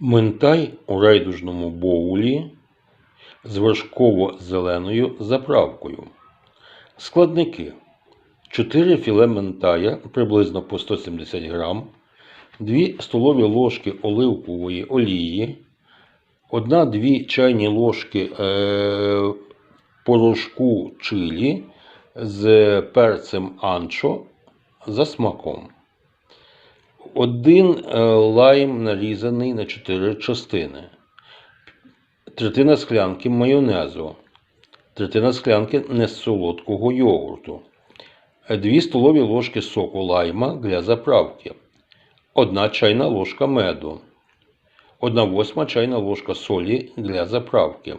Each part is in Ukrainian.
Минтай у райдужному боулі з вершково-зеленою заправкою. Складники. 4 філе ментая приблизно по 170 грам, 2 столові ложки оливкової олії, 1-2 чайні ложки е, порошку чилі з перцем анчо за смаком. Один е, лайм нарізаний на 4 частини. Третина склянки майонезу. Третина склянки несолодкого йогурту. 2 столові ложки соку лайма для заправки. 1 чайна ложка меду. 1 восьма чайна ложка солі для заправки.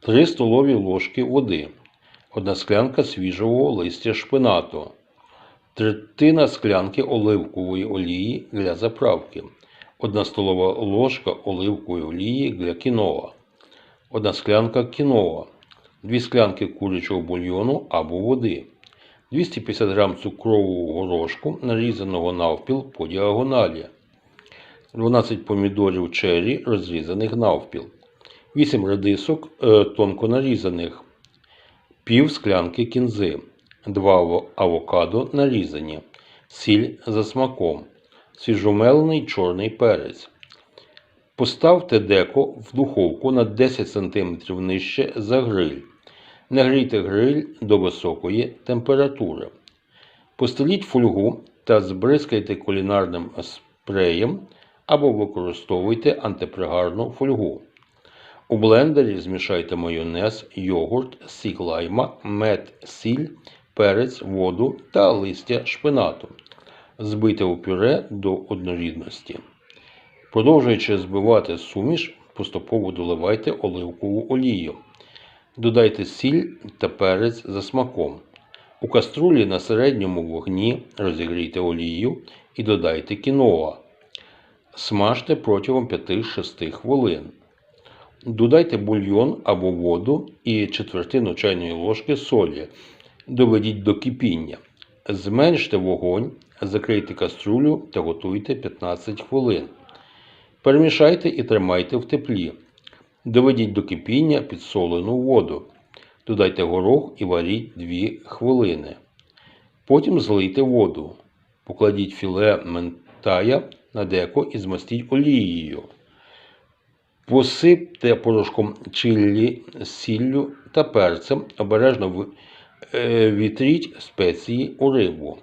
3 столові ложки води. 1 склянка свіжого листя шпинату. Третина склянки оливкової олії для заправки. 1 столова ложка оливкової олії для кіноа. 1 склянка кіноа. 2 склянки курячого бульйону або води. 250 г цукрового горошку, нарізаного навпіл по діагоналі. 12 помідорів черрі, розрізаних навпіл. 8 редисок е, тонко нарізаних. Пів склянки кінзи. 2 авокадо нарізані. Сіль за смаком. Свіжомелений чорний перець. Поставте деко в духовку на 10 см нижче за гриль. Нагрійте гриль до високої температури. Постеліть фольгу та збризкайте кулінарним спреєм або використовуйте антипригарну фольгу. У блендері змішайте майонез, йогурт, сік лайма, мед, сіль, перець, воду та листя шпинату. Збийте у пюре до однорідності. Продовжуючи збивати суміш, поступово доливайте оливкову олію. Додайте сіль та перець за смаком. У каструлі на середньому вогні розігрійте олію і додайте кіноа. Смажте протягом 5-6 хвилин. Додайте бульйон або воду і четвертину чайної ложки солі. Доведіть до кипіння. Зменште вогонь, закрийте каструлю та готуйте 15 хвилин. Перемішайте і тримайте в теплі. Доведіть до кипіння підсолену воду. Додайте горох і варіть 2 хвилини. Потім злийте воду. Покладіть філе ментая на деко і змастіть олією. Посипте порошком чилі, сіллю та перцем. Обережно вітріть спеції у рибу.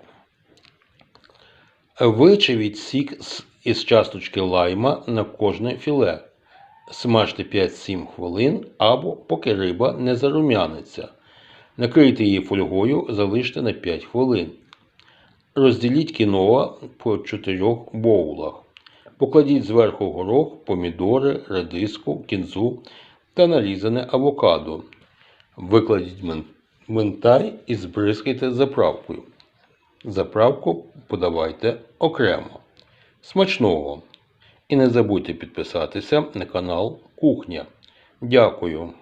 Вичавіть сік із часточки лайма на кожне філе. Смажте 5-7 хвилин або поки риба не зарум'яниться. Накрийте її фольгою, залиште на 5 хвилин. Розділіть кіноа по 4 боулах. Покладіть зверху горох, помідори, редиску, кінзу та нарізане авокадо. Викладіть минтай і збризкайте заправкою. Заправку подавайте окремо. Смачного! І не забудьте підписатися на канал Кухня. Дякую!